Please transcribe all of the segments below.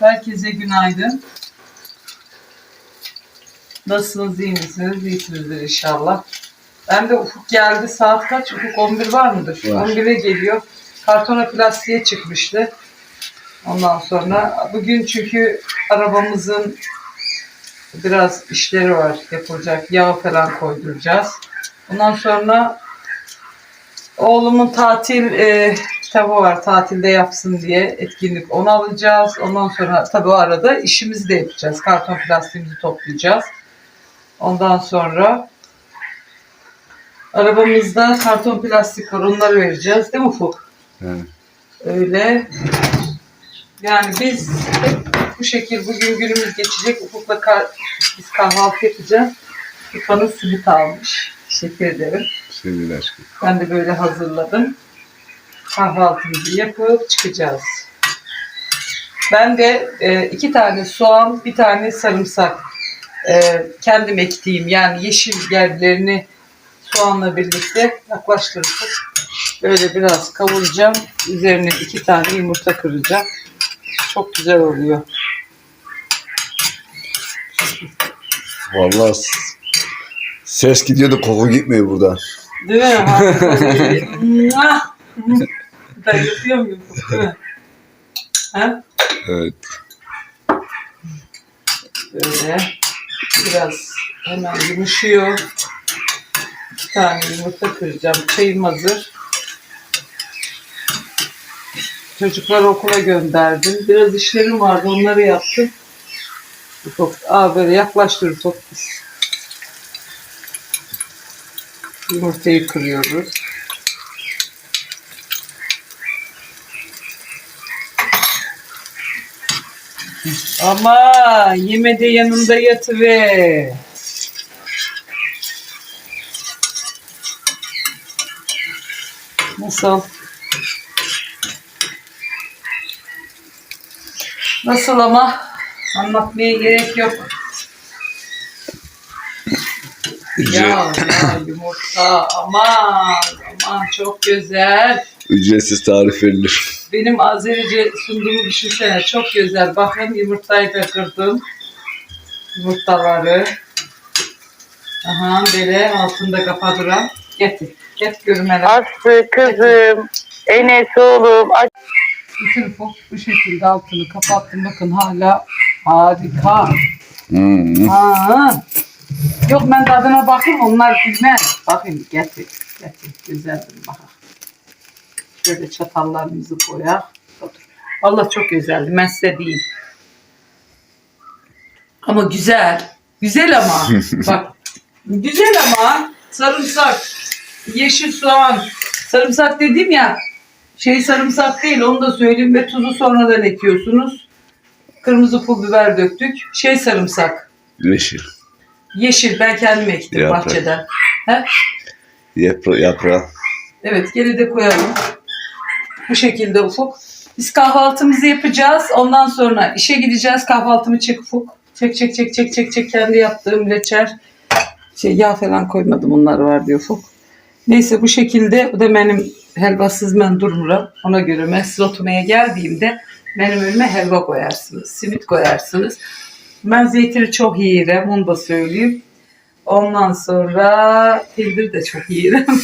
Herkese günaydın. Nasılsınız, iyi misiniz? İyisinizdir inşallah. Ben de Ufuk geldi. Saat kaç? Ufuk 11 var mıdır? Var. 11'e geliyor. Kartona plastiğe çıkmıştı. Ondan sonra bugün çünkü arabamızın biraz işleri var yapılacak. Yağ falan koyduracağız. Ondan sonra oğlumun tatil e, kitabı var. Tatilde yapsın diye etkinlik onu alacağız. Ondan sonra tabii o arada işimizi de yapacağız. Karton plastiğimizi toplayacağız. Ondan sonra arabamızda karton plastik var. Onları vereceğiz. Değil mi Ufuk? He. Öyle. Yani biz bu şekil bugün günümüz geçecek. Ufuk'la kar, biz kahvaltı yapacağız. Ufuk'un simit almış. Teşekkür ederim. Sevgili aşkım. Ben de böyle hazırladım. Kahvaltımızı yapıp çıkacağız. Ben de e, iki tane soğan, bir tane sarımsak e, kendim ektiğim yani yeşil yerlerini soğanla birlikte yaklaştırıp böyle biraz kavuracağım. Üzerine iki tane yumurta kıracağım. Çok güzel oluyor. Vallahi ses gidiyordu koku gitmiyor burada. Değil mi? Ben yapıyor muyum? Ha? Evet. Böyle biraz hemen yumuşuyor. Bir tane yumurta kıracağım. Çayım hazır. Çocukları okula gönderdim. Biraz işlerim vardı. Onları yaptım. Çok, aa böyle yaklaştırır top. Yumurtayı kırıyoruz. Ama yeme de yanında yatıver. Nasıl? Nasıl ama? Anlatmaya gerek yok. Ücret, Ya, ya yumurta aman aman çok güzel. ücretsiz tarif verilir. Benim Azerice sunduğumu düşünsene. Çok güzel. Bakın yumurtayı da kırdım. Yumurtaları. Aha böyle altında kafa duran. Getir. Get görmeler. Aslı kızım, Enes oğlum, aç- Bütün bu şekilde altını kapattım. Bakın hala harika. Hmm. Ha. Yok ben tadına bakayım onlar bilmez. Bakın getir. Getir. Güzeldir bakın. Şöyle çatallarımızı koyak. Allah çok güzeldi. Ben size diyeyim. Ama güzel. Güzel ama. Bak. Güzel ama. Sarımsak. Yeşil soğan. Sarımsak dedim ya. Şey sarımsak değil onu da söyleyeyim ve tuzu sonradan ekiyorsunuz. Kırmızı pul biber döktük. Şey sarımsak. Yeşil. Yeşil ben kendim ektim Yaprak. bahçeden. He? Yapra yaprağı. Evet geri de koyalım. Bu şekilde Ufuk. Biz kahvaltımızı yapacağız. Ondan sonra işe gideceğiz. Kahvaltımı çek Ufuk. Çek çek çek çek çek çek kendi yaptığım leçer. Şey yağ falan koymadım onlar var diyor Ufuk. Neyse bu şekilde bu da benim helvasız ben durmuram. Ona göre siz oturmaya geldiğimde benim önüme helva koyarsınız. Simit koyarsınız. Ben zeytini çok yiyorum onu da söyleyeyim. Ondan sonra pildir de çok yiyorum.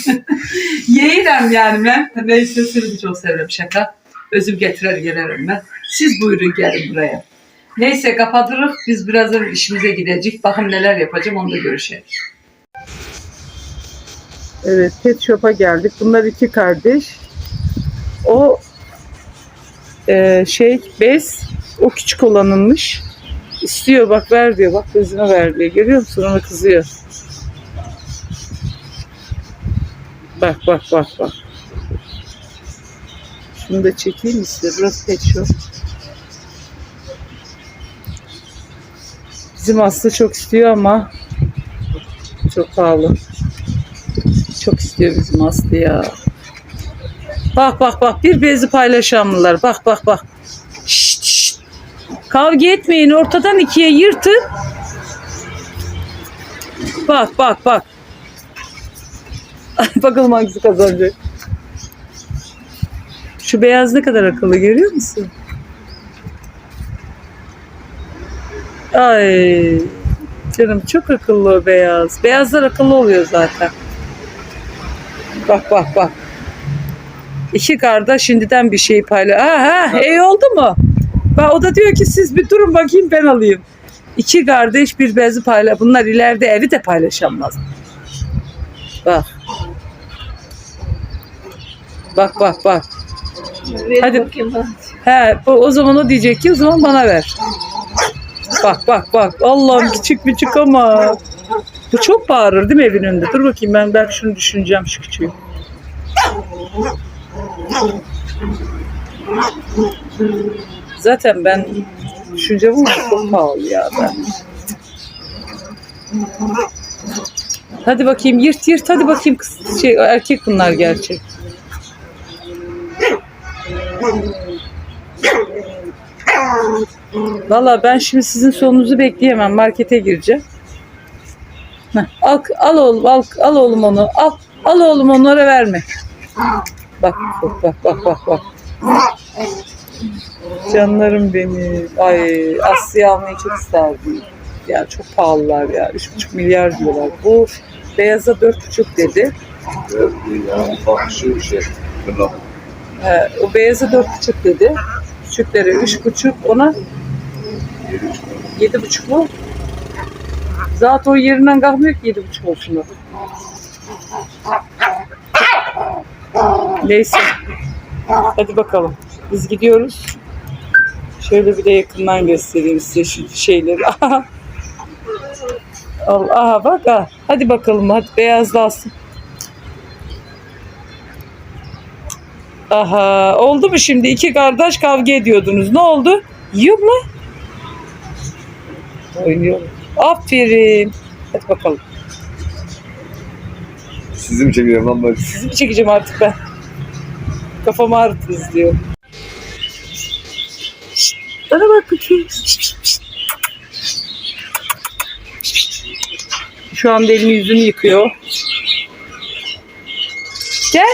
Yeğirem yani ben. Seni de çok severim şaka. Özüm getirer gelirim ben. Siz buyurun gelin buraya. Neyse kapatırız. Biz birazdan işimize gidecek. Bakın neler yapacağım onu da görüşelim. Evet pet shop'a geldik. Bunlar iki kardeş. O e, şey bez o küçük olanınmış. İstiyor bak ver diyor. Bak bezine ver diyor. Görüyor musun? Ona kızıyor. Bak bak bak bak. Şunu da çekeyim size? Burası pet shop. Bizim Aslı çok istiyor ama çok pahalı. Çok istiyor bizim Aslı ya. Bak bak bak bir bezi paylaşanlılar. Bak bak bak. Kavga etmeyin ortadan ikiye yırtın. Bak bak bak. Bakalım hangisi kazanacak. Şu beyaz ne kadar akıllı görüyor musun? Ay canım çok akıllı o beyaz. Beyazlar akıllı oluyor zaten. Bak bak bak. İki kardeş şimdiden bir şey paylaş. Ha ha iyi oldu mu? O da diyor ki siz bir durun bakayım ben alayım. İki kardeş bir bezi paylaş. Bunlar ileride evi de paylaşamaz. Bak. Bak bak bak. Hadi. He, bu- o zaman o diyecek ki o zaman bana ver. Bak bak bak. Allah'ım küçük küçük ama. Bu çok bağırır değil mi evin önünde? Dur bakayım ben belki şunu düşüneceğim şu küçüğü. Zaten ben düşüneceğim ama çok pahalı ya ben. Hadi bakayım yırt yırt hadi bakayım kız, şey, erkek bunlar gerçek. Valla ben şimdi sizin sonunuzu bekleyemem. Markete gireceğim. Heh, al, al oğlum, al, al oğlum onu. Al, al oğlum onlara verme. Bak, bak, bak, bak, bak, bak. Canlarım benim. Ay, Aslı'yı almayı çok isterdim. Ya çok pahalılar ya. 3,5 milyar diyorlar. Bu beyaza 4,5 dedi. Evet, ya, bak şu şey. He, o beyaza 4,5 dedi. Küçükleri 3,5 ona Yedi buçuk mu? Zaten o yerinden kalkmıyor ki yedi buçuk olsun o. Neyse. Hadi bakalım. Biz gidiyoruz. Şöyle bir de yakından göstereyim size şu şeyleri. Aha. Al, aha bak ha. Hadi bakalım hadi beyazlasın. Aha oldu mu şimdi? İki kardeş kavga ediyordunuz. Ne oldu? Yiyor mu? Oynuyor. Aferin. Hadi bakalım. Sizi mi çekiyorum lan ben? Sizi mi çekeceğim artık ben? Kafamı ağrıttınız diyor. Bana bak bakayım. Şu anda elini yüzünü yıkıyor. Gel.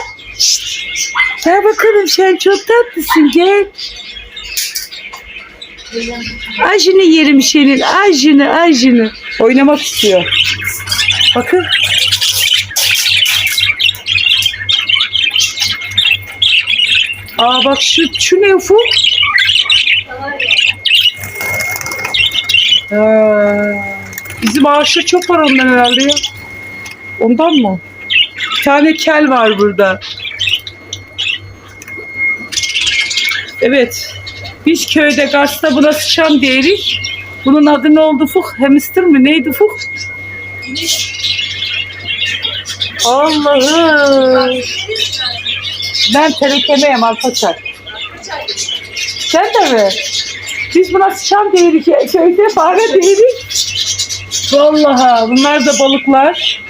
Gel bakalım sen çok tatlısın gel. Ajını yerim senin. Ajını ajını. Oynamak istiyor. Bakın. Aa bak şu, şu ne ufuk? Ha, bizim ağaçta çok var ondan herhalde ya. Ondan mı? Bir tane kel var burada. Evet. Biz köyde gazete buna sıçan derik. Bunun adı ne oldu Ufuk? Hamster mi? Neydi Ufuk? Allah'ım. Ben tenekemeyim Alpaçak. Sen de mi? Biz buna sıçan dedik. Köyde fare dedik. Vallahi bunlar da balıklar.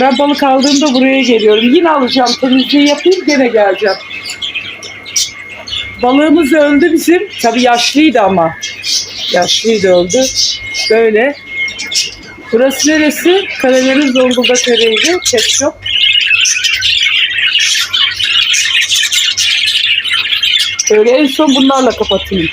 Ben balık aldığımda buraya geliyorum. Yine alacağım temizliği yapayım gene geleceğim. Balığımız öldü bizim. Tabii yaşlıydı ama. Yaşlıydı öldü. Böyle. Burası neresi? Karadeniz Zonguldak Ereğli. Pet shop. Böyle en son bunlarla kapatayım.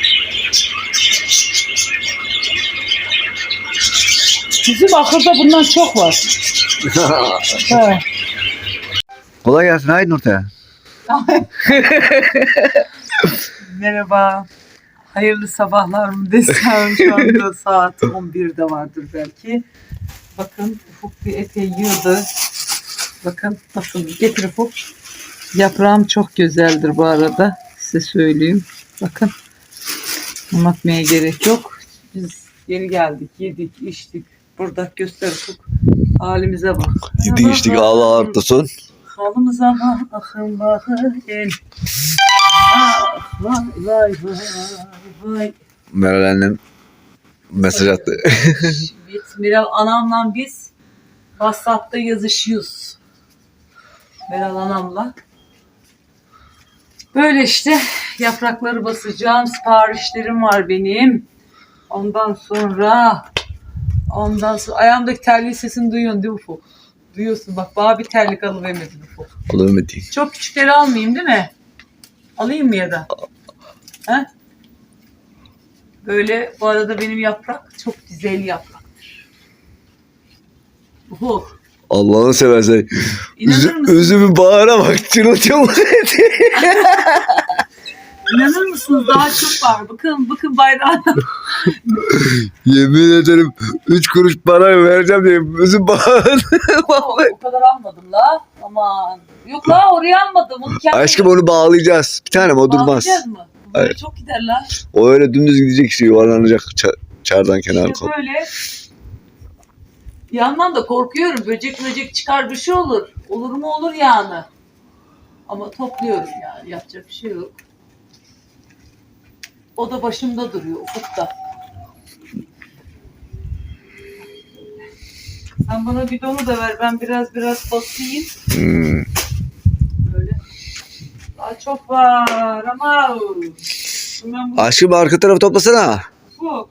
Bizim ahırda bundan çok var. He. Kolay gelsin. Haydi Nurten. Merhaba. Hayırlı sabahlar mı desem şu anda saat 11'de vardır belki. Bakın Ufuk bir eteği yığdı. Bakın nasıl getir Ufuk. Yaprağım çok güzeldir bu arada. Size söyleyeyim. Bakın. Anlatmaya gerek yok. Biz yeni geldik, yedik, içtik. Burada göster Ufuk. Halimize bak. Yedi içtik Allah arttırsın. Halımıza bak, ahım bakın. Ah, vay vay vay vay. Meral annem mesaj attı. Evet, Meral anamla biz WhatsApp'ta yazışıyoruz. Meral anamla. Böyle işte yaprakları basacağım. Siparişlerim var benim. Ondan sonra ondan sonra ayağımdaki terliği sesini duyuyorsun değil mi Ufuk? Duyuyorsun bak bana bir terlik alıvermedin Ufuk. Diyeyim? Çok küçükleri almayayım değil mi? Alayım mı ya da? He? Böyle bu arada benim yaprak çok güzel yapraktır. Oh, Allah'ını seversen. Üzü, üzümü bağıra bak. Etti. İnanır mısınız daha çok var. Bakın bakın bayrağına. Yemin ederim 3 kuruş para vereceğim diye üzüm bağırdı. o kadar almadım la. Aman. Yok la oraya almadım. Onu kendim Aşkım onu bağlayacağız. Bir tanem o durmaz. Bağlayacağız mı? Çok gider la. O öyle dümdüz gidecek işte yuvarlanacak ça- çardan kenara. İşte böyle. Bir yandan da korkuyorum. Böcek böcek çıkar bir şey olur. Olur mu olur yani. Ama topluyorum yani. Yapacak bir şey yok. O da başımda duruyor ufukta. Sen bana bidonu da ver. Ben biraz biraz basayım. Hmm. Böyle. Daha çok var ama. Bu Aşkım arka tarafı toplasana. ufuk.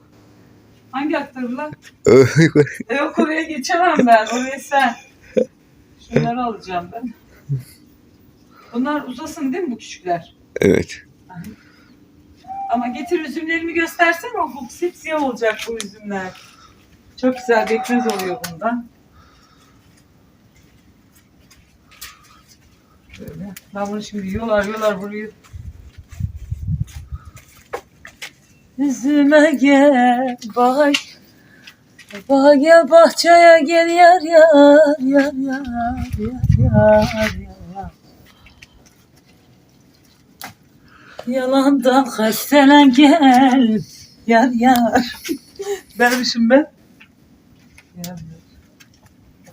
Hangi aktarırlar? Ö- E yok oraya geçemem ben. Oraya sen. Şunları alacağım ben. Bunlar uzasın değil mi bu küçükler? evet. Ama getir üzümlerimi göstersen o bu siyah olacak bu üzümler. Çok güzel bekmez oluyor bundan. Böyle. Ben bunu şimdi yolar yolar burayı. Üzüme gel bak. Bak gel bahçeye gel yar yar yar yar yar yar yar. Yalandan hastelen gel yar yar. Vermişim ben. Yar.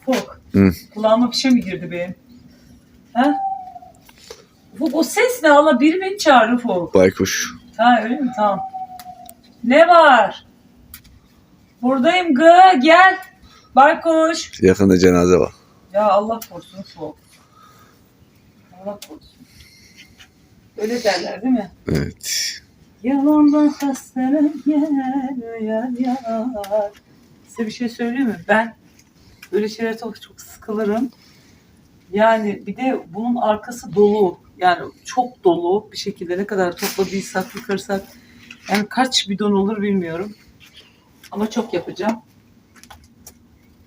Ufuk. Hı. Kulağıma bir şey mi girdi benim? Ha? Ufuk o ses ne? Allah biri beni çağırdı Ufuk. Baykuş. Ha öyle mi? Tamam. Ne var? Buradayım gı gel. Baykuş. Yakında cenaze var. Ya Allah korusun soğuk. Allah korusun. Öyle derler değil mi? Evet. Yalandan hastalar gel yar yar. Size bir şey söyleyeyim mi? Ben böyle şeylere çok, çok sıkılırım. Yani bir de bunun arkası dolu. Yani çok dolu bir şekilde ne kadar topladıysak, yıkarsak. Yani kaç bidon olur bilmiyorum. Ama çok yapacağım.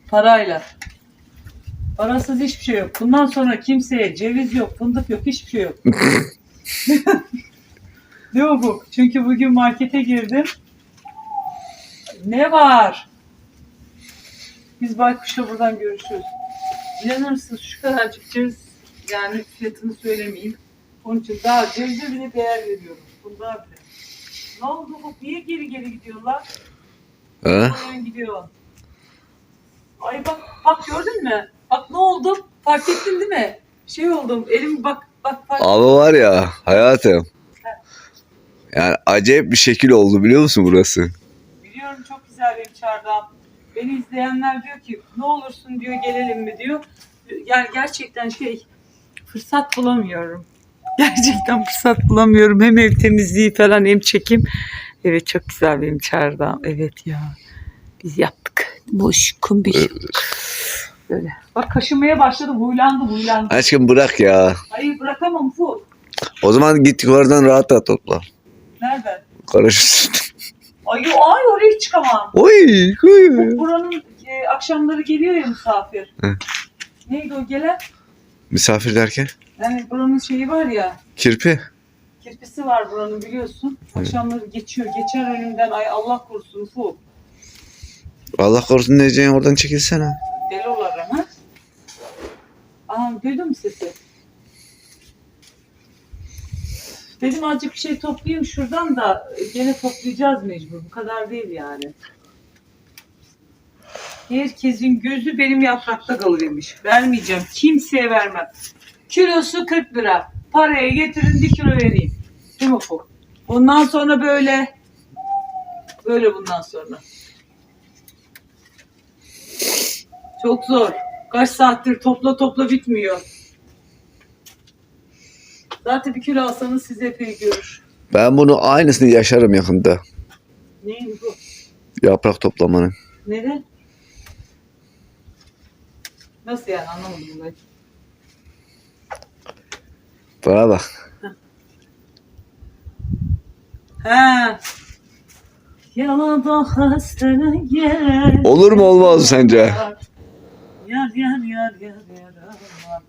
Parayla. Parasız hiçbir şey yok. Bundan sonra kimseye ceviz yok, fındık yok, hiçbir şey yok. Mi bu? Çünkü bugün markete girdim. Ne var? Biz baykuşla buradan görüşürüz. İnanır mısınız şu kadarcık ceviz yani fiyatını söylemeyeyim. Onun için daha cevize bile değer veriyorum. Bundan bile. Ne oldu bu? Niye geri geri gidiyorlar? Ha? Oraya gidiyor. Ay bak bak gördün mü? Bak ne oldu? Fark ettin değil mi? Şey oldum. Elim bak bak fark Abi var ya hayatım. Yani acayip bir şekil oldu biliyor musun burası? Biliyorum çok güzel benim çardağım. Beni izleyenler diyor ki ne olursun diyor gelelim mi diyor. Yani gerçekten şey fırsat bulamıyorum. Gerçekten fırsat bulamıyorum. Hem ev temizliği falan hem çekim. Evet çok güzel benim çardağım. Evet ya. Biz yaptık. Boş kumbil. Böyle. Bak kaşımaya başladı. Huylandı huylandı. Aşkım bırak ya. Hayır bırakamam Fu. O zaman git yukarıdan rahat rahat topla. Nereden? Karışırsın. Ay, ay oraya çıkamam. Oy, oy. Buranın e, akşamları geliyor ya misafir. Hı. Neydi o gelen? Misafir derken? Yani buranın şeyi var ya, Kirpi. kirpisi var buranın biliyorsun. Akşamları geçiyor, geçer önümden. Ay Allah korusun fu. Allah korusun diyeceğin oradan çekilsene. Deli olar Aa, duydun mu sesi? Dedim azıcık bir şey toplayayım şuradan da gene toplayacağız mecbur. Bu kadar değil yani. Herkesin gözü benim yaprakta kalıvermiş. Vermeyeceğim. Kimseye vermem. Kilosu 40 lira. Paraya getirin bir kilo vereyim. Değil mi bu? Bundan sonra böyle. Böyle bundan sonra. Çok zor. Kaç saattir topla topla bitmiyor. Zaten bir kilo alsanız size epey görür. Ben bunu aynısını yaşarım yakında. Neyin bu? Yaprak toplamanın. Neden? Nasıl yani anlamadım ben. Bana bak. Ha. Yalada hastane gel. Olur mu olmaz mı sence? Yar yar yar yar yar.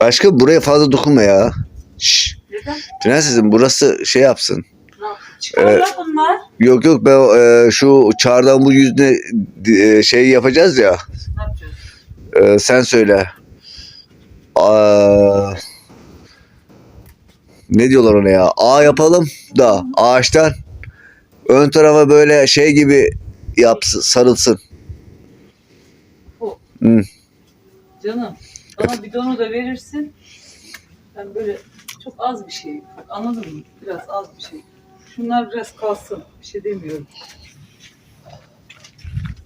Aşkım buraya fazla dokunma ya. Şşş. Neden? Prensesim burası şey yapsın. Çıkar bunlar. Yok yok ben e, şu çağrıdan bu yüzüne e, şey yapacağız ya. Ne yapacağız? E, sen söyle. Aa, ne diyorlar ona ya? A yapalım da ağaçtan ön tarafa böyle şey gibi yapsın, sarılsın. Hı. Canım bana bidonu da verirsin. Ben böyle çok az bir şey. Bak, anladın mı? Biraz az bir şey. Şunlar biraz kalsın. Bir şey demiyorum.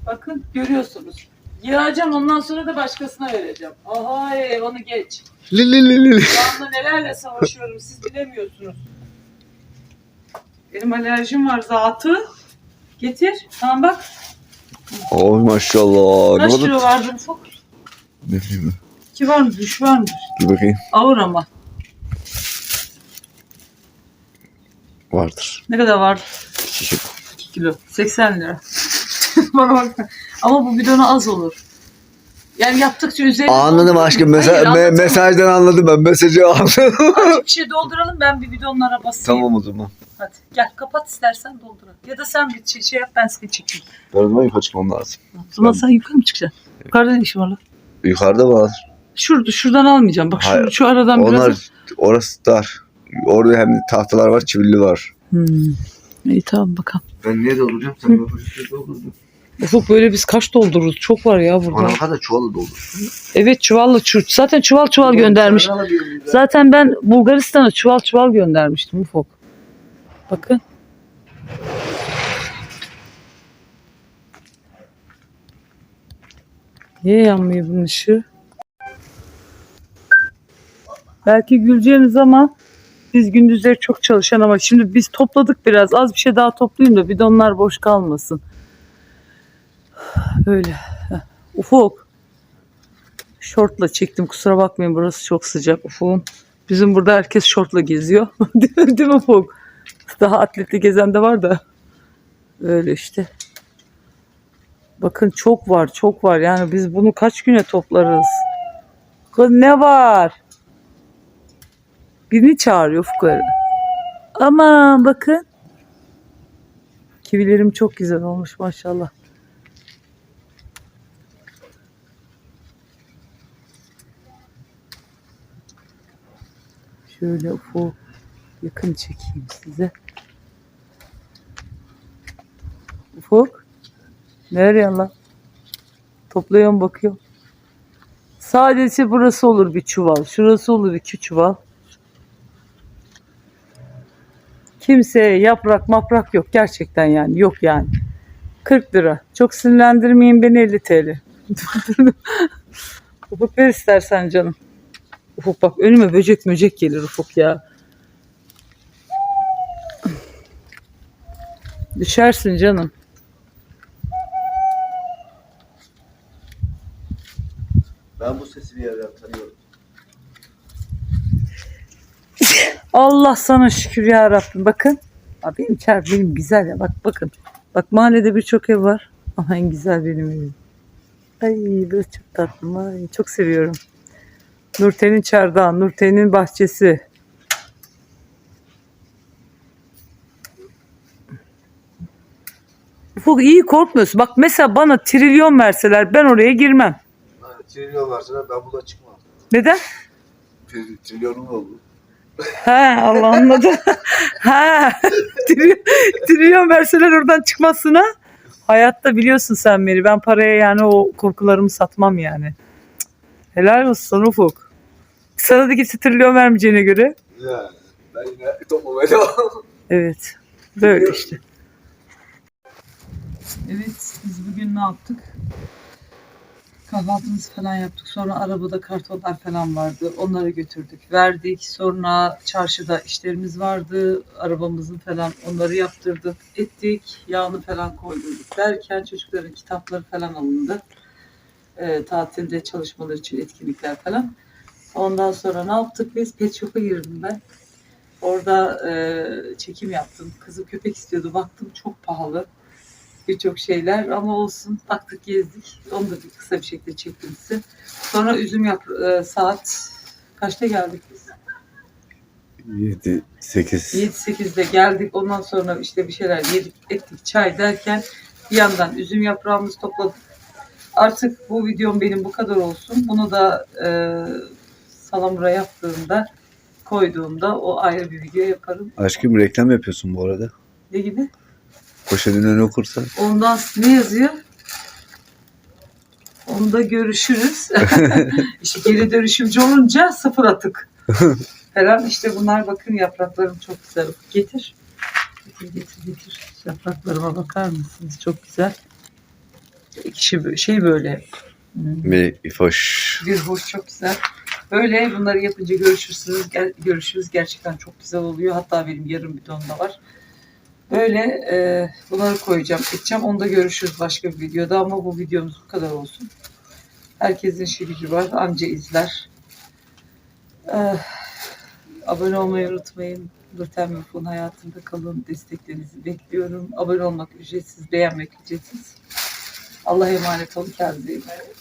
Bakın görüyorsunuz. Yığacağım ondan sonra da başkasına vereceğim. Aha ey, onu geç. Li li li li. Şu anda nelerle savaşıyorum siz bilemiyorsunuz. Benim alerjim var zatı. Getir. Tamam bak. Oh maşallah. Kaç kilo vardı ufak? Ne bileyim ben. İki var mı? Üç var mı? Dur bakayım. Ağır ama. Vardır. Ne kadar var? İki kilo. 2 kilo. 80 lira. Bana bak. Ama bu bidona az olur. Yani yaptıkça üzerine... Anladım aşkım. Mesa- Hayır, me- anlatamam. mesajdan anladım ben. Mesajı anladım. Azıcık bir şey dolduralım ben bir bidonlara basayım. tamam o zaman. Hadi gel kapat istersen dolduralım. Ya da sen bir şey, şey yap ben seni çekeyim. Ben o zaman yukarı çıkmam lazım. O zaman sen yukarı mı çıkacaksın? Yukarıda ne işin var lan? Yukarıda var. Şurada, şuradan almayacağım. Bak şu, Hayır, şu aradan Onlar biraz... orası dar. Orada hem tahtalar var, çivilli var. Hmm. İyi tamam bakalım. Ben niye dolduracağım? Sen yapacak doldurdun. Ufuk böyle biz kaç doldururuz? Çok var ya burada. Bana kadar çuvalı doldur. Evet çuvalla çur. Zaten çuval çuval göndermiş. Zaten ben Bulgaristan'a çuval çuval göndermiştim Ufuk. Bakın. Niye yanmıyor bunun ışığı? Belki güleceğiniz ama biz gündüzleri çok çalışan ama şimdi biz topladık biraz. Az bir şey daha toplayayım da bidonlar boş kalmasın. Öyle. Heh. Ufuk. Şortla çektim kusura bakmayın burası çok sıcak Ufuk'un. Bizim burada herkes şortla geziyor. değil, mi, Ufuk? Daha atletli gezen de var da. Öyle işte. Bakın çok var çok var yani biz bunu kaç güne toplarız? Kız ne var? Birini çağırıyor Ufuk Aman bakın. Kivilerim çok güzel olmuş maşallah. Şöyle ufuk yakın çekeyim size. Ufuk. Nereye lan? Topluyorum bakıyorum. Sadece burası olur bir çuval. Şurası olur iki çuval. Kimseye yaprak maprak yok gerçekten yani yok yani. 40 lira. Çok sinirlendirmeyin beni 50 TL. Ufuk ver istersen canım. Ufuk bak önüme böcek möcek gelir Ufuk ya. Düşersin canım. Ben bu sesi bir yerden tanıyorum. Allah sana şükür ya Rabbim. Bakın. Aa, benim çar benim güzel ya. Bak bakın. Bak mahallede birçok ev var. Ama en güzel benim evim. Ay böyle çok tatlı. Ay, çok seviyorum. Nurten'in çardağı, Nurten'in bahçesi. Ufuk iyi korkmuyorsun. Bak mesela bana trilyon verseler ben oraya girmem. Trilyon varsa ben buradan çıkmam. Neden? Trilyonum oldu. Ha Allah anladım. ha trilyon, trilyon verseler oradan çıkmazsın ha. Hayatta biliyorsun sen beni. Ben paraya yani o korkularımı satmam yani. Helal olsun sana Ufuk. Sana da kimse trilyon vermeyeceğine göre. Ya ben yine toplamaya devam. Evet. Böyle işte. Evet biz bugün ne yaptık? Kahvaltımızı falan yaptık. Sonra arabada kartonlar falan vardı. Onları götürdük. Verdik. Sonra çarşıda işlerimiz vardı. Arabamızın falan onları yaptırdık. Ettik. Yağını falan koydurduk. Derken çocukların kitapları falan alındı. Ee, tatilde çalışmaları için etkinlikler falan. Ondan sonra ne yaptık biz? Pet shop'a girdim ben. Orada e, çekim yaptım. Kızım köpek istiyordu. Baktım çok pahalı. Birçok şeyler ama olsun. Baktık gezdik. Onu da bir kısa bir şekilde çektim size. Sonra üzüm yap e, saat kaçta geldik biz? 7, 8. 7-8'de geldik. Ondan sonra işte bir şeyler yedik, ettik, çay derken bir yandan üzüm yaprağımızı topladık. Artık bu videom benim bu kadar olsun. Bunu da e, salamura yaptığımda, koyduğumda o ayrı bir video yaparım. Aşkım reklam yapıyorsun bu arada. Ne gibi? Poşetin önünü okursan. Ondan ne yazıyor? Onda görüşürüz. işte geri dönüşümcü olunca sıfır atık. Falan işte bunlar bakın yapraklarım çok güzel. Getir. Getir getir getir. Yapraklarıma bakar mısınız? Çok güzel. İkisi şey böyle. hmm, Ve ifoş. bir hoş çok güzel. Böyle bunları yapınca görüşürsünüz. Gel, görüşürüz. Gerçekten çok güzel oluyor. Hatta benim yarım bidon da var. Böyle e, bunları koyacağım, edeceğim. Onu da görüşürüz başka bir videoda ama bu videomuz bu kadar olsun. Herkesin işi gücü var. Anca izler. Eh, abone olmayı unutmayın. Nurten Muf'un hayatında kalın. Desteklerinizi bekliyorum. Abone olmak ücretsiz, beğenmek ücretsiz. Allah'a emanet olun. Kendinize.